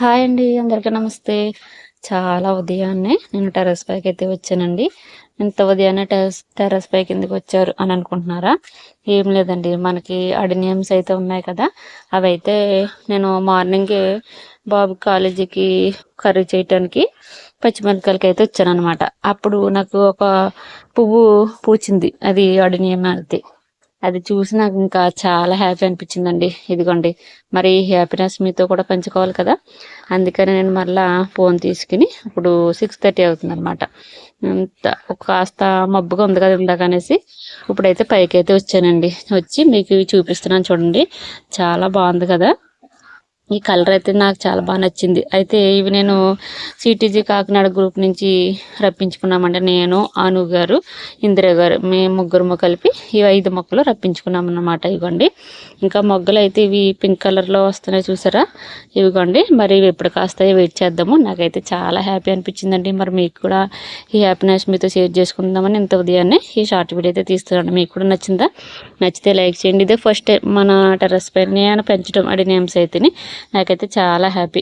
Hi అండి అందరికీ నమస్తే. చాలా ఉదయాన్నే నేను టెర్రస్ పైకి అయితే వచ్చానండి. ఇంత ఉదయాన్నే టెరస్ టెర్రస్ పైకి ఎందుకు వచ్చారు అని అనుకుంటున్నారా? ఏం లేదండి మనకి అడినియమ్స్ అయితే ఉన్నాయి కదా. అవి అయితే నేను మార్నింగ్ బాబు కాలేజీకి కర్రీ చేయటానికి పచ్చిమిరపకాయలకి అయితే వచ్చాను అనమాట అప్పుడు నాకు ఒక పువ్వు పూచింది అది అడినియం అది. అది చూసి నాకు ఇంకా చాలా హ్యాపీ అనిపించిందండి. ఇదిగోండి మరి హ్యాపీనెస్ మీతో కూడా పంచుకోవాలి కదా. అందుకని నేను మళ్ళా ఫోన్ తీసుకుని ఇప్పుడు సిక్స్ థర్టీ అవుతుంది అనమాట కాస్త మబ్బుగా ఉంది కదా ఇందాక అనేసి ఇప్పుడైతే పైకి అయితే వచ్చానండి. వచ్చి మీకు చూపిస్తున్నాను చూడండి. చాలా బాగుంది కదా. ఈ కలర్ అయితే నాకు చాలా బాగా నచ్చింది. అయితే ఇవి నేను సిటీజీ కాకినాడ గ్రూప్ నుంచి రప్పించుకున్నామంటే నేను అను గారు ఇందిరా గారు. మేము ముగ్గురు కలిపి ఇవి ఐదు మొక్కలు రప్పించుకున్నామన్నమాట ఇవ్వండి. ఇంకా మొగ్గలు అయితే ఇవి పింక్ కలర్లో వస్తున్నాయి చూసారా? ఇవిగోండి మరి ఇవి ఎప్పుడు కాస్తాయో వెయిట్ చేద్దాము. నాకైతే చాలా హ్యాపీ అనిపించిందండి. మరి మీకు కూడా ఈ హ్యాపీనెస్ మీతో షేర్ చేసుకుందామని ఇంత ఉదయాన్నే ఈ షార్ట్ వీడియో అయితే తీస్తున్నాను. మీకు కూడా నచ్చిందా? నచ్చితే లైక్ చేయండి. ఇదే ఫస్ట్ మన టెరస్ పైన పెంచడం అడి నేమ్స్ అయితేనే నాకైతే చాలా హ్యాపీ.